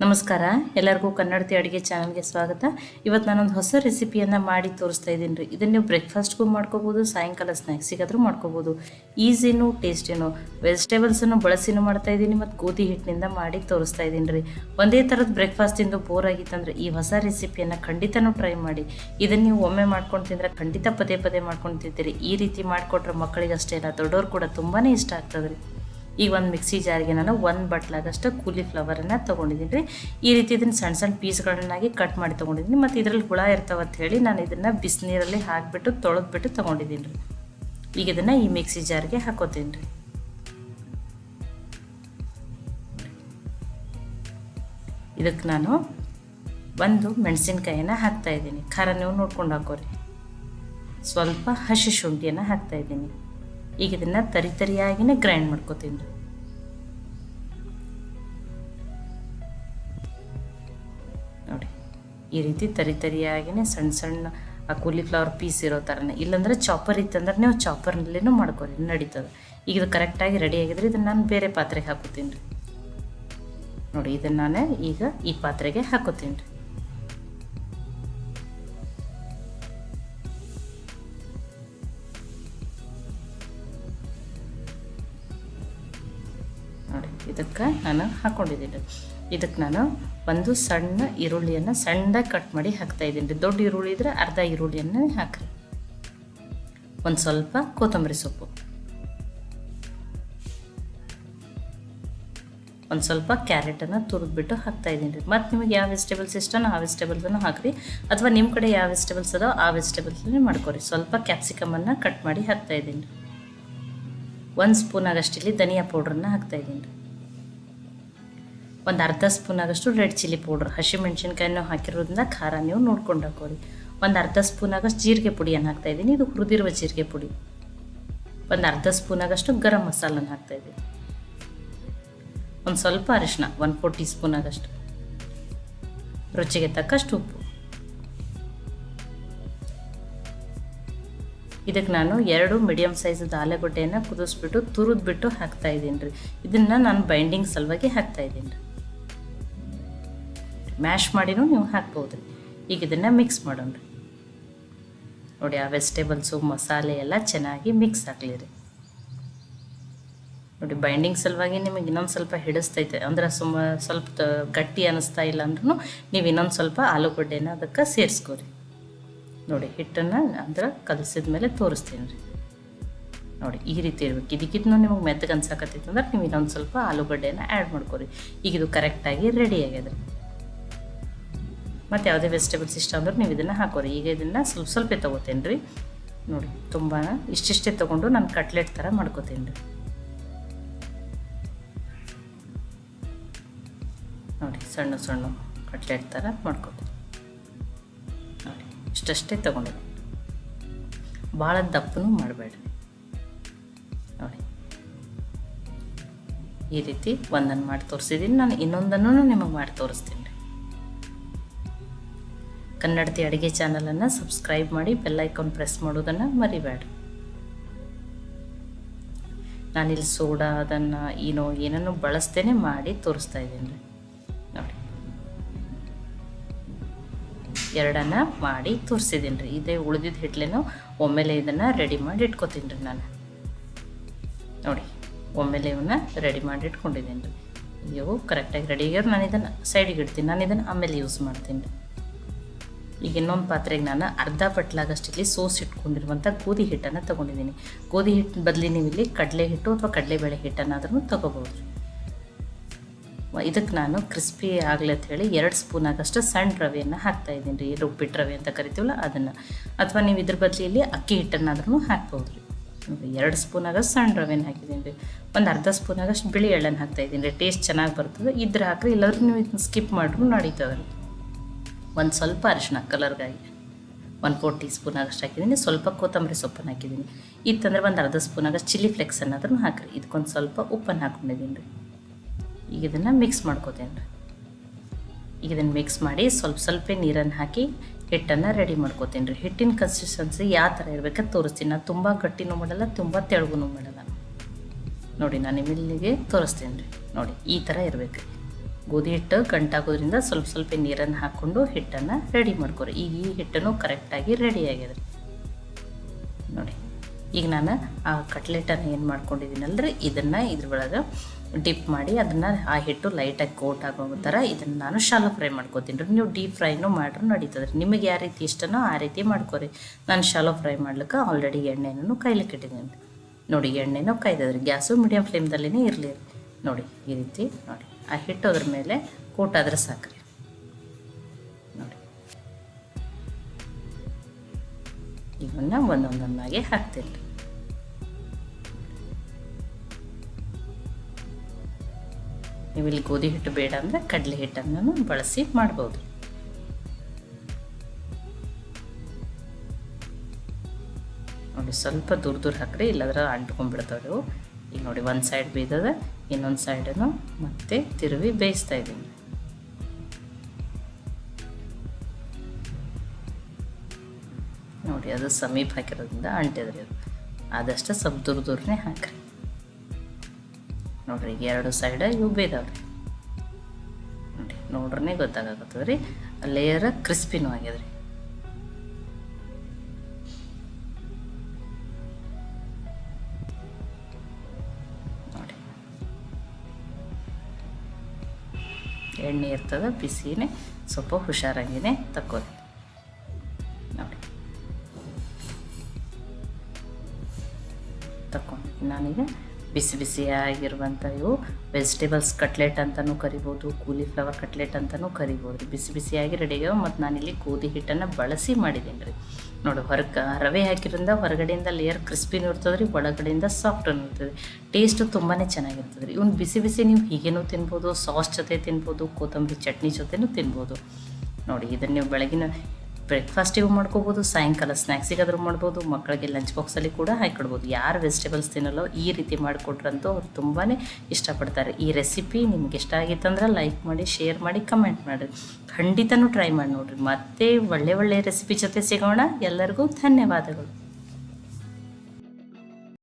ನಮಸ್ಕಾರ. ಎಲ್ಲರಿಗೂ ಕನ್ನಡತಿ ಅಡುಗೆ ಚಾನಲ್ಗೆ ಸ್ವಾಗತ. ಇವತ್ತು ನಾನೊಂದು ಹೊಸ ರೆಸಿಪಿಯನ್ನು ಮಾಡಿ ತೋರಿಸ್ತಾ ಇದ್ದೀನಿ ರೀ. ಇದನ್ನು ನೀವು ಬ್ರೇಕ್ಫಾಸ್ಟ್ಗೂ ಮಾಡ್ಕೋಬೋದು, ಸಾಯಂಕಾಲ ಸ್ನ್ಯಾಕ್ಸಿಗಾದರೂ ಮಾಡ್ಕೋಬೋದು. ಈಸಿನೂ ಟೇಸ್ಟಿನೂ. ವೆಜಿಟೇಬಲ್ಸನ್ನು ಬಳಸಿನೂ ಮಾಡ್ತಾ ಇದ್ದೀನಿ ಮತ್ತು ಗೋಧಿ ಹಿಟ್ಟಿನಿಂದ ಮಾಡಿ ತೋರಿಸ್ತಾ ಇದ್ದೀನಿ ರೀ. ಒಂದೇ ಥರದ ಬ್ರೇಕ್ಫಾಸ್ಟ್ ತಿಂದು ಬೋರ್ ಆಗಿತ್ತಂದ್ರೆ ಈ ಹೊಸ ರೆಸಿಪಿಯನ್ನು ಖಂಡಿತನೂ ಟ್ರೈ ಮಾಡಿ. ಇದನ್ನು ನೀವು ಒಮ್ಮೆ ಮಾಡ್ಕೊಂಡು ತಿಂದರೆ ಖಂಡಿತ ಪದೇ ಪದೇ ಮಾಡ್ಕೊಂಡು ತಿಂತೀರಿ. ಈ ರೀತಿ ಮಾಡಿಕೊಟ್ರೆ ಮಕ್ಕಳಿಗೆ ಅಷ್ಟೇ ಅಲ್ಲ, ದೊಡ್ಡವ್ರು ಕೂಡ ತುಂಬಾ ಇಷ್ಟ ಆಗ್ತದೆ ರೀ. ಈಗ ಒಂದು ಮಿಕ್ಸಿ ಜಾರಿಗೆ ನಾನು ಒಂದು ಬಟ್ಲಾಗಷ್ಟು ಕೂಲಿ ಫ್ಲವರನ್ನು ತೊಗೊಂಡಿದ್ದೀನಿ ರೀ. ಈ ರೀತಿ ಇದನ್ನು ಸಣ್ಣ ಸಣ್ಣ ಪೀಸ್ಗಳನ್ನಾಗಿ ಕಟ್ ಮಾಡಿ ತೊಗೊಂಡಿದ್ದೀನಿ. ಮತ್ತು ಇದರಲ್ಲಿ ಹುಳ ಇರ್ತಾವೆ ಅಂತ ಹೇಳಿ ನಾನು ಇದನ್ನು ಬಿಸಿನೀರಲ್ಲಿ ಹಾಕಿಬಿಟ್ಟು ತೊಳೆದ್ಬಿಟ್ಟು ತೊಗೊಂಡಿದ್ದೀನಿ ರೀ. ಈಗ ಇದನ್ನು ಈ ಮಿಕ್ಸಿ ಜಾರಿಗೆ ಹಾಕೋತೀನಿ ರೀ. ಇದಕ್ಕೆ ನಾನು ಒಂದು ಮೆಣಸಿನ್ಕಾಯಿನ ಹಾಕ್ತಾಯಿದ್ದೀನಿ ಖಾರ ನೀವು ನೋಡ್ಕೊಂಡು ಹಾಕೋರಿ. ಸ್ವಲ್ಪ ಹಸಿ ಶುಂಠಿಯನ್ನು ಹಾಕ್ತಾಯಿದ್ದೀನಿ ಈಗ ಇದನ್ನು ತರಿ ತರಿಯಾಗಿನೇ ಗ್ರೈಂಡ್ ಮಾಡ್ಕೋತೀನಿ. ರೀ ನೋಡಿ, ಈ ರೀತಿ ತರಿ ತರಿಯಾಗಿನೇ ಸಣ್ಣ ಸಣ್ಣ ಆ ಕೂಲಿಫ್ಲವರ್ ಪೀಸ್ ಇರೋ ಥರನೇ ಇಲ್ಲಾಂದ್ರೆ ಚಾಪರ್ ಇತ್ತಂದ್ರೆ ನೀವು ಚಾಪರ್ನಲ್ಲಿನೂ ಮಾಡ್ಕೊರಿ ನಡೀತದೆ. ಈಗ ಇದು ಕರೆಕ್ಟಾಗಿ ರೆಡಿ ಆಗಿದ್ರೆ ಇದನ್ನು ನಾನು ಬೇರೆ ಪಾತ್ರೆಗೆ ಹಾಕೋತೀನಿ ರೀ. ನೋಡಿ, ಇದನ್ನು ನಾನೇ ಈಗ ಈ ಪಾತ್ರೆಗೆ ಹಾಕೋತೀನಿ ರೀ. ಇದಕ್ಕೆ ನಾನು ಹಾಕ್ಕೊಂಡಿದ್ದೀನಿ ಇದಕ್ಕೆ ನಾನು ಒಂದು ಸಣ್ಣ ಈರುಳ್ಳಿಯನ್ನು ಸಣ್ಣದಾಗಿ ಕಟ್ ಮಾಡಿ ಹಾಕ್ತಾ ಇದ್ದೀನಿ. ರೀ ದೊಡ್ಡ ಈರುಳ್ಳಿ ಇದ್ರೆ ಅರ್ಧ ಈರುಳ್ಳಿಯನ್ನು ಹಾಕ್ರಿ. ಒಂದು ಸ್ವಲ್ಪ ಕೊತ್ತಂಬರಿ ಸೊಪ್ಪು. ಒಂದು ಸ್ವಲ್ಪ ಕ್ಯಾರೆಟನ್ನು ತುರಿದ್ಬಿಟ್ಟು ಹಾಕ್ತಾ ಇದ್ದೀನಿ. ರೀ ಮತ್ತು ನಿಮಗೆ ಯಾವ ವೆಜಿಟೇಬಲ್ಸ್ ಇಷ್ಟನೋ ಆ ವೆಜಿಟೇಬಲ್ಸನ್ನು ಹಾಕ್ರಿ. ಅಥವಾ ನಿಮ್ಮ ಕಡೆ ಯಾವ ವೆಜಿಟೇಬಲ್ಸ್ ಅದೋ ಆ ವೆಜಿಟೇಬಲ್ಸನ್ನೇ ಮಾಡ್ಕೊರಿ. ಸ್ವಲ್ಪ ಕ್ಯಾಪ್ಸಿಕಮನ್ನು ಕಟ್ ಮಾಡಿ ಹಾಕ್ತಾ ಇದ್ದೀನಿ. ರೀ ಒಂದು ಸ್ಪೂನ್ ಆಗಷ್ಟು ಇಲ್ಲಿ ಧನಿಯಾ ಪೌಡ್ರನ್ನ ಹಾಕ್ತಾಯಿದ್ದೀನಿ ರೀ ಒಂದು ಅರ್ಧ ಸ್ಪೂನ್ ಆಗಷ್ಟು ರೆಡ್ ಚಿಲ್ಲಿ ಪೌಡ್ರ್ ಹಸಿಮೆಣ್ಸಿನ್ಕಾಯಿನೂ ಹಾಕಿರೋದ್ರಿಂದ ಖಾರ ನೀವು ನೋಡ್ಕೊಂಡು ಹಾಕೋರಿ ಒಂದು ಅರ್ಧ ಸ್ಪೂನ್ ಆಗಷ್ಟು ಜೀರಿಗೆ ಪುಡಿಯನ್ನು ಹಾಕ್ತಾಯಿದ್ದೀನಿ ಇದು ಹುರಿದಿರುವ ಜೀರಿಗೆ ಪುಡಿ. ಒಂದು ಅರ್ಧ ಸ್ಪೂನ್ ಆಗಷ್ಟು ಗರಂ ಮಸಾಲನ ಹಾಕ್ತಾಯಿದ್ದೀನಿ ಒಂದು ಸ್ವಲ್ಪ ಅರಿಶಿನ ಒನ್ ಫೋರ್ ಟೀ ಸ್ಪೂನ್ ಆಗಷ್ಟು ರುಚಿಗೆ ತಕ್ಕಷ್ಟು ಉಪ್ಪು. ಇದಕ್ಕೆ ನಾನು ಎರಡು ಮೀಡಿಯಮ್ ಸೈಜದ ಆಲೂಗಡ್ಡೆಯನ್ನು ಕುದಿಸ್ಬಿಟ್ಟು, ತುರಿದ್ಬಿಟ್ಟು ಹಾಕ್ತಾ ಇದ್ದೀನಿ ರೀ. ಇದನ್ನು ನಾನು ಬೈಂಡಿಂಗ್ ಸಲುವಾಗಿ ಹಾಕ್ತಾ ಇದ್ದೀನಿ ರೀ. ಮ್ಯಾಶ್ ಮಾಡಿನೂ ನೀವು ಹಾಕ್ಬೋದು. ರೀ ಈಗ ಇದನ್ನು ಮಿಕ್ಸ್ ಮಾಡೋಣ. ರೀ ನೋಡಿ, ಆ ವೆಜಿಟೇಬಲ್ಸು ಮಸಾಲೆ ಎಲ್ಲ ಚೆನ್ನಾಗಿ ಮಿಕ್ಸ್ ಆಗಲಿ ರೀ ನೋಡಿ ಬೈಂಡಿಂಗ್ ಸಲುವಾಗಿ ನಿಮಗೆ ಇನ್ನೊಂದು ಸ್ವಲ್ಪ ಹಿಡಿಸ್ತೈತೆ. ಅಂದ್ರೆ ಸುಮ್ಮ ಸ್ವಲ್ಪ ಗಟ್ಟಿ ಅನ್ನಿಸ್ತಾ ಇಲ್ಲ ಅಂದ್ರೂ ನೀವು ಇನ್ನೊಂದು ಸ್ವಲ್ಪ ಆಲೂಗಡ್ಡೆನ ಅದಕ್ಕೆ ಸೇರಿಸ್ಕೋರಿ. ನೋಡಿ, ಹಿಟ್ಟನ್ನು ಅಂದ್ರೆ ಕಲಸಿದ ಮೇಲೆ ತೋರಿಸ್ತೀನಿ ರೀ. ನೋಡಿ, ಈ ರೀತಿ ಇರ್ಬೇಕು. ಇದಕ್ಕಿದ್ನೂ ನಿಮಗೆ ಮೆತ್ತಗೆ ಅನ್ಸಕತ್ತೈತೆ ಅಂದ್ರೆ ನೀವು ಇನ್ನೊಂದು ಸ್ವಲ್ಪ ಆಲೂಗಡ್ಡೆನ ಆ್ಯಡ್ ಮಾಡ್ಕೊರಿ. ಈಗ ಇದು ಕರೆಕ್ಟಾಗಿ ರೆಡಿ ಆಗ್ಯದ ಮತ್ತು ಯಾವುದೇ ವೆಜಿಟೇಬಲ್ಸ್ ಇಷ್ಟ ಅಂದ್ರೆ ನೀವು ಇದನ್ನು ಹಾಕೋರಿ. ಈಗ ಇದನ್ನು ಸ್ವಲ್ಪ ಸ್ವಲ್ಪ ತೊಗೋತೇನೆ ರೀ ನೋಡಿ, ತುಂಬ ಇಷ್ಟಿಷ್ಟೇ ತೊಗೊಂಡು ನಾನು ಕಟ್ಲೆಟ್ ಥರ ಮಾಡ್ಕೋತೀನಿ ರೀ ನೋಡಿ, ಸಣ್ಣ ಸಣ್ಣ ಕಟ್ಲೆಟ್ ಥರ ಮಾಡ್ಕೋತೀನಿ. ನೋಡಿ, ಇಷ್ಟಷ್ಟೇ ತೊಗೊಂಡು ಭಾಳ ದಪ್ಪನೂ ಮಾಡಬೇಡ್ರಿ. ನೋಡಿ. ಈ ರೀತಿ ಒಂದನ್ನು ಮಾಡಿ ತೋರಿಸಿದ್ದೀನಿ ನಾನು ಇನ್ನೊಂದನ್ನು ನಿಮಗೆ ಮಾಡಿ ತೋರಿಸ್ತೀನಿ. ಕನ್ನಡತಿ ಅಡುಗೆ ಚಾನಲನ್ನು ಸಬ್ಸ್ಕ್ರೈಬ್ ಮಾಡಿ ಬೆಲ್ಲೈಕಾನ್ ಪ್ರೆಸ್ ಮಾಡೋದನ್ನು ಮರಿಬೇಡ. ನಾನಿಲ್ಲಿ ಸೋಡಾ, ಅದನ್ನು, ಏನೋ, ಏನನ್ನು ಬಳಸ್ತೇನೆ ಮಾಡಿ ತೋರಿಸ್ತಾ ಇದ್ದೀನಿ. ರೀ ನೋಡಿ. ಎರಡನ್ನ ಮಾಡಿ ತೋರಿಸಿದ್ದೀನಿ ರೀ. ಇದೇ ಉಳಿದಿದ್ದ ಹಿಟ್ಲೇನು ಒಮ್ಮೆಲೆ ಇದನ್ನು ರೆಡಿ ಮಾಡಿ ಇಟ್ಕೊತೀನಿ ರೀ ನಾನು. ನೋಡಿ ಒಮ್ಮೆಲೆ ಇವನ್ನ ರೆಡಿ ಮಾಡಿ ಇಟ್ಕೊಂಡಿದ್ದೀನಿ ರೀ. ಇವು ಕರೆಕ್ಟಾಗಿ ರೆಡಿ ನಾನು ಇದನ್ನು ಸೈಡಿಗೆ ಇಡ್ತೀನಿ. ನಾನು ಇದನ್ನು ಆಮೇಲೆ ಯೂಸ್ ಮಾಡ್ತೀನಿ ರೀ. ಈಗ ಇನ್ನೊಂದು ಪಾತ್ರೆಗೆ ನಾನು ಅರ್ಧ ಪಟ್ಲಾಗಷ್ಟಿಲ್ಲಿ ಸೋಸ್ ಇಟ್ಕೊಂಡಿರುವಂಥ ಗೋಧಿ ಹಿಟ್ಟನ್ನು ತೊಗೊಂಡಿದ್ದೀನಿ. ಗೋಧಿ ಹಿಟ್ಟು ಬದಲಿ ನೀವು ಇಲ್ಲಿ ಕಡಲೆ ಹಿಟ್ಟು ಅಥವಾ ಕಡಲೆಬೇಳೆ ಹಿಟ್ಟನ್ನಾದ್ರೂ ತೊಗೋಬೋದು ಇದಕ್ಕೆ ನಾನು ಕ್ರಿಸ್ಪಿ ಆಗಲಿ ಅಂತ ಹೇಳಿ ಎರಡು ಸ್ಪೂನ್ ಆಗಷ್ಟು ಸಣ್ಣ ರವೆಯನ್ನು ಹಾಕ್ತಾ ಇದ್ದೀನಿ ರೀ. ರುಬ್ಬಿಟ್ಟು ರವೆ ಅಂತ ಕರಿತೀವಲ್ಲ ಅದನ್ನು. ಅಥವಾ ನೀವು ಇದ್ರ ಬದಲಿಯಲ್ಲಿ ಅಕ್ಕಿ ಹಿಟ್ಟನ್ನಾದ್ರೂ ಹಾಕ್ಬೋದು ರೀ ಎರಡು ಸ್ಪೂನ್ ಆಗಷ್ಟು ಸಣ್ಣ ರವೆನ ಹಾಕಿದ್ದೀನಿ ರೀ. ಒಂದು ಅರ್ಧ ಸ್ಪೂನ್ ಆಗಷ್ಟು ಬಿಳಿ ಎಳ್ಳನ್ನು ಹಾಕ್ತಾ ಇದ್ದೀನಿ ರೀ. ಟೇಸ್ಟ್ ಚೆನ್ನಾಗಿ ಬರ್ತದೆ. ಇದ್ರೆ ಹಾಕ್ರಿ. ಇಲ್ಲಾದ್ರೂ ನೀವು ಇದನ್ನ ಸ್ಕಿಪ್ ಮಾಡಿದ್ರು ನಡೀತದೆ. ರೀ ಒಂದು ಸ್ವಲ್ಪ ಅರಿಶಿನ ಕಲರ್ಗಾಗಿ ಒಂದು ಫೋರ್ ಟೀ ಸ್ಪೂನ್ ಆಗಷ್ಟು ಹಾಕಿದ್ದೀನಿ ಸ್ವಲ್ಪ ಕೊತ್ತಂಬರಿ ಸೊಪ್ಪನ್ನು ಹಾಕಿದ್ದೀನಿ ಇತ್ತಂದ್ರೆ ಒಂದು ಅರ್ಧ ಸ್ಪೂನ್ ಆಗಷ್ಟು ಚಿಲ್ಲಿ ಫ್ಲೆಕ್ಸ್ ಅನ್ನೋದನ್ನು ಹಾಕಿರಿ. ಇದಕ್ಕೊಂದು ಸ್ವಲ್ಪ ಉಪ್ಪನ್ನು ಹಾಕ್ಕೊಂಡಿದ್ದೀನಿ ರೀ. ಈಗ ಇದನ್ನು ಮಿಕ್ಸ್ ಮಾಡ್ಕೋತೇನೆ ರೀ. ಈಗ ಇದನ್ನು ಮಿಕ್ಸ್ ಮಾಡಿ ಸ್ವಲ್ಪ ಸ್ವಲ್ಪ ನೀರನ್ನು ಹಾಕಿ ಹಿಟ್ಟನ್ನು ರೆಡಿ ಮಾಡ್ಕೋತೀನಿ ರೀ. ಹಿಟ್ಟಿನ ಕನ್ಸಿಸ್ಟೆನ್ಸಿ ಯಾವ ಥರ ಇರಬೇಕಾ ತೋರಿಸ್ತೀನಿ. ನಾನು ತುಂಬ ಗಟ್ಟಿನೂ ಮಾಡಲ್ಲ, ತುಂಬ ತೆಳುಗೂ ಮಾಡಲ್ಲ. ನೋಡಿ, ನಾನು ನಿಮ್ಮಲ್ಲಿಗೆ ತೋರಿಸ್ತೀನಿ ರೀ. ನೋಡಿ, ಈ ಥರ ಇರಬೇಕು ಗೋಧಿ ಹಿಟ್ಟು ಗಂಟಾಗೋದ್ರಿಂದ ಸ್ವಲ್ಪ ಸ್ವಲ್ಪ ನೀರನ್ನು ಹಾಕ್ಕೊಂಡು ಹಿಟ್ಟನ್ನು ರೆಡಿ ಮಾಡ್ಕೊರಿ. ಈಗ ಈ ಹಿಟ್ಟನ್ನು ಕರೆಕ್ಟಾಗಿ ರೆಡಿ ಆಗಿದೆ ನೋಡಿ, ಈಗ ನಾನು ಆ ಕಟ್ಲೆಟನ್ನು ಏನು ಮಾಡ್ಕೊಂಡಿದ್ದೀನಲ್ರಿ ಇದನ್ನು ಇದ್ರೊಳಗೆ ಡಿಪ್ ಮಾಡಿ ಅದನ್ನು ಆ ಹಿಟ್ಟು ಲೈಟಾಗಿ ಕೋಟ್ ಆಗೋ ಥರ ಇದನ್ನು ನಾನು ಶಾಲೋ ಫ್ರೈ ಮಾಡ್ಕೊತೀನಿ ರೀ. ನೀವು ಡೀಪ್ ಫ್ರೈನೂ ಮಾಡ್ರೂ ನಡೀತದೆ ರೀ. ನಿಮಗೆ ಯಾವ ರೀತಿ ಇಷ್ಟನೋ ಆ ರೀತಿ ಮಾಡ್ಕೊರಿ. ನಾನು ಶಾಲೋ ಫ್ರೈ ಮಾಡ್ಲಿಕ್ಕೆ ಆಲ್ರೆಡಿ ಎಣ್ಣೆನೂ ಕಾಯ್ಲಿಕ್ಕೆ ಇಟ್ಟಿದ್ದೀನಿ ನೋಡಿ, ಎಣ್ಣೆನೂ ಕಾಯ್ದದ್ರಿ. ಗ್ಯಾಸು ಮೀಡಿಯಮ್ ಫ್ಲೇಮ್ದಲ್ಲೇ ಇರಲಿ ರೀ. ನೋಡಿ, ಈ ರೀತಿ ನೋಡಿ. ಆ ಹಿಟ್ಟು ಅದ್ರ ಮೇಲೆ ಕೂಟಾದ್ರೆ ಸಾಕ್ರಿ ನೋಡಿ. ಇವನ್ನ ಒಂದೊಂದೊಂದಾಗಿ ಹಾಕ್ತೀನಿ. ನೀವು ಇಲ್ಲಿ ಗೋಧಿ ಹಿಟ್ಟು ಬೇಡ ಅಂದರೆ ಕಡಲೆ ಹಿಟ್ಟನ್ನು ಬಳಸಿ ಮಾಡ್ಬೋದು. ನೋಡಿ, ಸ್ವಲ್ಪ ದೂರ ದೂರ ಹಾಕ್ರಿ, ಇಲ್ಲಾಂದ್ರೆ ಅಂಟ್ಕೊಂಡ್ಬಿಡ್ತಾವೆ ಈಗ ನೋಡಿ, ಒಂದು ಸೈಡ್ ಬೇಯ್ದದ ಇನ್ನೊಂದು ಸೈಡನ್ನು ಮತ್ತೆ ತಿರುವಿ ಬೇಯಿಸ್ತಾ ಇದ್ದೀನಿ. ನೋಡಿ, ಅದು ಸಮೀಪ ಹಾಕಿರೋದ್ರಿಂದ ಅಂಟಿದ್ರಿ ಅದು. ಆದಷ್ಟು ಸ್ವಲ್ಪ ದೂರ ದೂರನೇ ಹಾಕ್ರಿ. ನೋಡ್ರಿ, ಈಗ ಎರಡು ಸೈಡ ಇವು ಬೇಯ್ದಾವ್ರಿ ನೋಡಿ, ನೋಡ್ರೇ ಗೊತ್ತಾಗತ್ತದ ರೀ ಲೇಯರ್ ಕ್ರಿಸ್ಪಿನೂ ಆಗ್ಯದ್ರಿ ಎಣ್ಣೆ ಇರ್ತದೆ ಬಿಸಿನೇ ಸ್ವಲ್ಪ ಹುಷಾರಾಗಿನೇ ತಕ್ಕೋರಿ ನೋಡಿ. ತಕ್ಕೊಂಡು ನಾನೀಗ ಬಿಸಿ ಬಿಸಿಯಾಗಿರುವಂಥ ಇವು ವೆಜಿಟೇಬಲ್ಸ್ ಕಟ್ಲೆಟ್ ಅಂತಲೂ ಕರಿಬೋದು ಕೂಲಿಫ್ಲವರ್ ಕಟ್ಲೆಟ್ ಅಂತಲೂ ಕರಿಬೋದು. ಬಿಸಿ ಬಿಸಿಯಾಗಿ ರೆಡಿ ಆಗ್ಯಾವ ಮತ್ತು ನಾನಿಲ್ಲಿ ಗೋಧಿ ಹಿಟ್ಟನ್ನು ಬಳಸಿ ಮಾಡಿದ್ದೀನಿ ರೀ. ನೋಡಿ, ಹೊರಗೆ ರವೆ ಹಾಕಿರೋದ್ರಿಂದ ಹೊರಗಡೆಯಿಂದ ಲೇಯರ್ ಕ್ರಿಸ್ಪಿನೂ ಇರ್ತದೆ ರೀ, ಒಳಗಡೆಯಿಂದ ಸಾಫ್ಟೂ ಇರ್ತದೆ ಟೇಸ್ಟು ತುಂಬಾ ಚೆನ್ನಾಗಿರ್ತದೆ ರೀ. ಇವ್ನು ಬಿಸಿ ಬಿಸಿ ನೀವು ಹೀಗೇನೂ ತಿನ್ಬೋದು ಸಾಸ್ ಜೊತೆ ತಿನ್ಬೋದು, ಕೊತ್ತಂಬರಿ ಚಟ್ನಿ ಜೊತೆನೂ ತಿನ್ಬೋದು. ನೋಡಿ, ಇದನ್ನು ನೀವು ಬೆಳಗಿನ ಬ್ರೇಕ್ಫಾಸ್ಟಿಗೂ ಮಾಡ್ಕೋಬೋದು, ಸಾಯಂಕಾಲ ಸ್ನ್ಯಾಕ್ಸಿಗಾದರೂ ಮಾಡ್ಬೋದು ಮಕ್ಕಳಿಗೆ ಲಂಚ್ ಬಾಕ್ಸಲ್ಲಿ ಕೂಡ ಹಾಕಿಕೊಡ್ಬೋದು. ಯಾರು ವೆಜಿಟೇಬಲ್ಸ್ ತಿನ್ನಲ್ಲೋ ಈ ರೀತಿ ಮಾಡಿಕೊಟ್ರಂತೂ ಅವ್ರು ತುಂಬಾ ಇಷ್ಟಪಡ್ತಾರೆ. ಈ ರೆಸಿಪಿ ನಿಮ್ಗೆ ಇಷ್ಟ ಆಗಿತ್ತಂದ್ರೆ ಲೈಕ್ ಮಾಡಿ ಶೇರ್ ಮಾಡಿ ಕಮೆಂಟ್ ಮಾಡಿರಿ. ಖಂಡಿತನೂ ಟ್ರೈ ಮಾಡಿ ನೋಡಿರಿ. ಮತ್ತೆ ಒಳ್ಳೆ ಒಳ್ಳೆ ರೆಸಿಪಿ ಜೊತೆ ಸಿಗೋಣ. ಎಲ್ಲರಿಗೂ ಧನ್ಯವಾದಗಳು.